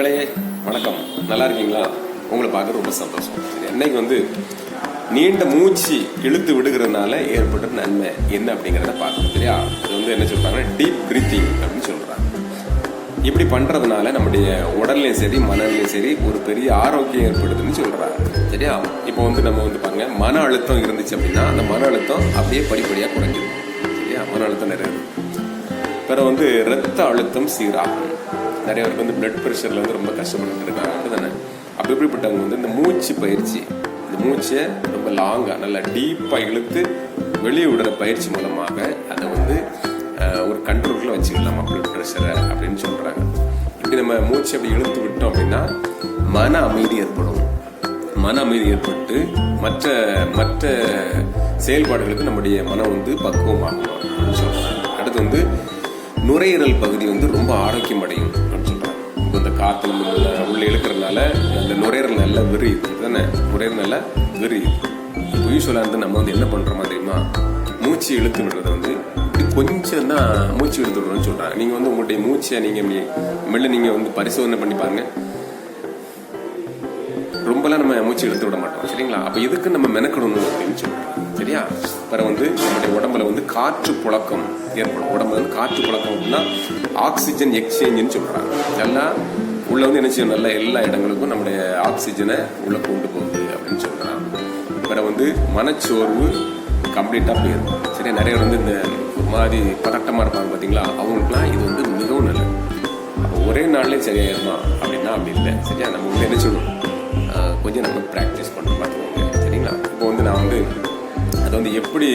மக்களே வணக்கம். நல்லா இருக்கீங்களா? உங்களை பார்க்க ரொம்ப சந்தோஷம். சரி வந்து நீண்ட மூச்சு இழுத்து விடுகிறதுனால ஏற்பட்ட நன்மை என்ன அப்படிங்கிறத பார்க்கணும் சரியா? அது வந்து என்ன சொல்கிறாங்கன்னா டீப் பிரீத்திங் அப்படின்னு சொல்கிறாங்க இப்படி பண்ணுறதுனால நம்முடைய உடல்லையும் சரி மனநிலையும் சரி ஒரு பெரிய ஆரோக்கியம் ஏற்படுதுன்னு சொல்கிறாங்க சரியா? இப்போ வந்து நம்ம வந்து பாருங்க மன அழுத்தம் இருந்துச்சு அப்படின்னா அந்த மன அழுத்தம் அப்படியே படிப்படியாக குறைஞ்சிடும் சரியா? மன அழுத்தம் நிறைய பிறகு வந்து ரத்த அழுத்தம் சீராகும். நிறைய பேருக்கு வந்து பிளட் ப்ரெஷரில் வந்து ரொம்ப கஷ்டப்பட்டு இருக்காங்க அப்படிதானே அப்படி எப்படிப்பட்டவங்க வந்து இந்த மூச்சு பயிற்சி இந்த மூச்சை ரொம்ப லாங்காக நல்லா டீப்பாக இழுத்து வெளியே விடுற பயிற்சி மூலமாக அதை வந்து ஒரு கண்ட்ரோலுக்குள்ள வச்சுக்கலாம் பிளட் ப்ரெஷரை அப்படின்னு சொல்கிறாங்க இப்படி நம்ம மூச்சை அப்படி இழுத்து விட்டோம் அப்படின்னா மன அமைதி ஏற்படும். மன அமைதி ஏற்பட்டு மற்ற மற்ற செயல்பாடுகளுக்கு நம்முடைய மனம் வந்து பக்குவமாகும் அப்படின்னு சொல்கிறாங்க அடுத்து வந்து நுரையீரல் பகுதி வந்து ரொம்ப ஆரோக்கியம் அடையும் காற்று நம்ம உள்ள இழுக்கிறதுனால அந்த நுரையீரல் நல்லா விரியுது. தானே நுரையீரல் நல்லா விரியுது. இப்போ யூஸ்வலாக வந்து நம்ம வந்து என்ன பண்ணுறோமா தெரியுமா? மூச்சு இழுத்து விடுறது வந்து கொஞ்சம் தான் மூச்சு இழுத்து விடுறோம்னு சொல்றாங்க. நீங்க வந்து உங்களுடைய மூச்சை நீங்க இப்படி மெல்ல நீங்க வந்து பரிசோதனை பண்ணி பாருங்க. ரொம்பலாம் நம்ம மூச்சு இழுத்து விட மாட்டோம் சரிங்களா? அப்போ எதுக்கு நம்ம மெனக்கடணும் அப்படின்னு சொல்கிறோம் சரியா? அப்புறம் வந்து நம்முடைய உடம்புல வந்து காற்று புழக்கம் ஏற்படும். உடம்புல வந்து காற்று புழக்கம் அப்படின்னா ஆக்சிஜன் எக்ஸ்சேஞ்சுன்னு சொல்றாங்க. எல்லாம் உள்ள வந்து என்ன செய்யும்? நல்ல எல்லா இடங்களுக்கும் நம்முடைய ஆக்சிஜனை உள்ள கொண்டு போகுது அப்படின்னு சொல்றாங்க. பிறகு வந்து மனச்சோர்வு கம்ப்ளீட்டாக போயிடும் சரியா? நிறைய வந்து இந்த ஒரு மாதிரி பதட்டமாக இருப்பாங்க பார்த்தீங்களா அவங்களுக்குலாம் இது வந்து மிகவும் நல்லது. அப்போ ஒரே நாள்லேயே சரியாயிருமா அப்படின்னா அப்படி இல்லை. சரியா? நம்ம வந்து என்ன சொல்லணும் கொஞ்சம் நம்ம ப்ராக்டிஸ் பண்ண பார்த்துக்கோங்க. சரிங்களா? இப்போ வந்து நான் வந்து அதை வந்து எப்படி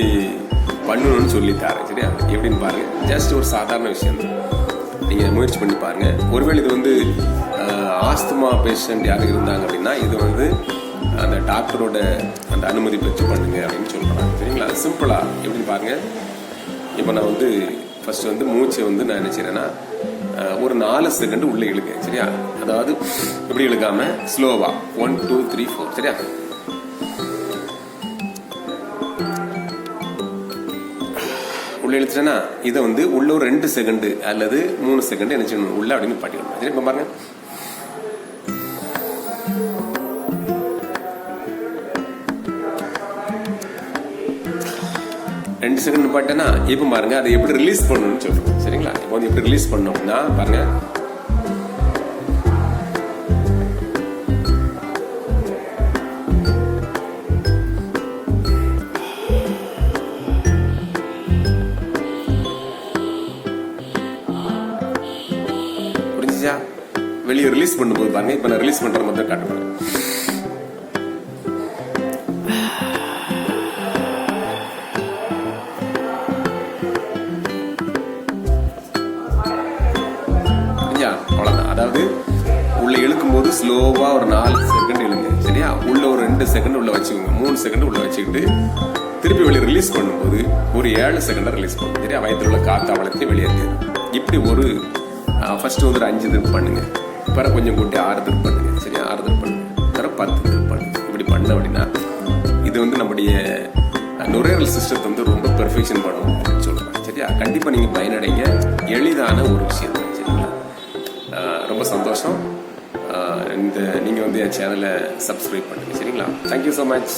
பண்ணணும்னு சொல்லித்தாரேன் சரியா? எப்படின்னு பாருங்க. ஜஸ்ட் ஒரு சாதாரண விஷயம் தான். நீங்கள் முயற்சி பண்ணி பாருங்கள் ஒருவேளை இது வந்து ஆஸ்துமா பேஷண்ட் யாரும் இருந்தாங்க அப்படின்னா இது வந்து அந்த டாக்டரோட அந்த அனுமதி பெற்று பண்ணுங்க அப்படின்னு சொல்கிறாங்க சரிங்களா? சிம்பிளாக எப்படின்னு பாருங்கள் இப்போ நான் வந்து ஃபர்ஸ்ட் வந்து மூச்சை வந்து நான் என்ன ஒரு நாலு செகண்ட் உள்ளே இழுக்க சரியா? அதாவது இப்படி இழுக்காமல் ஸ்லோவாக ஒன் டூ த்ரீ ஃபோர் சரியா? உள்ள இழுத்துட்டேன்னா இதை வந்து உள்ள ஒரு ரெண்டு செகண்டு அல்லது மூணு செகண்ட் என்ன செய்யணும்? உள்ள அப்படின்னு பாட்டிக்கணும் சரி இப்போ பாருங்க. ரெண்டு செகண்ட் பாட்டேன்னா இப்போ பாருங்க அதை எப்படி ரிலீஸ் பண்ணணும்னு சொல்லணும் சரிங்களா? இப்போ வந்து எப்படி ரிலீஸ் பண்ணோம்னா பாருங்க. புரிஞ்சுச்சா வெளியே ரிலீஸ் பண்ணும்போது பாருங்க. இப்போ நான் ரிலீஸ் பண்ற மாதிரி காட்டுவேன் சரியா? அதாவது உள்ள இழுக்கும் போது ஸ்லோவா ஒரு நாலு செகண்ட் இழுங்க. சரியா? உள்ள ஒரு ரெண்டு செகண்ட் உள்ள வச்சுக்கோங்க. மூணு செகண்ட் உள்ள வச்சுக்கிட்டு திருப்பி வெளியே ரிலீஸ் பண்ணும்போது ஒரு ஏழு செகண்டை ரிலீஸ் பண்ணும் சரியா? வயத்தில் உள்ள காத்து வெளியே வெளியேற்று இப்படி ஒரு ஃபஸ்ட்டு வந்து ஒரு அஞ்சு திருப்பு பண்ணுங்கள் பிற கொஞ்சம் கூட்டி ஆறு திருப்பு பண்ணுங்கள் சரியா? ஆறு திருப்பு பண்ணுங்கள் பிற பத்து திருப்பு பண்ணுங்கள் இப்படி பண்ண அப்படின்னா இது வந்து நம்முடைய நுரையீரல் சிஸ்டத்தை வந்து ரொம்ப பெர்ஃபெக்ஷன் பண்ணும் அப்படின்னு சொல்லுவாங்க. சரியா? கண்டிப்பாக நீங்கள் பயனடைங்க எளிதான ஒரு விஷயம் தான். சரிங்களா? ரொம்ப சந்தோஷம். இந்த நீங்கள் வந்து என் சேனலை சப்ஸ்கிரைப் பண்ணுங்க. சரிங்களா? Thank you so much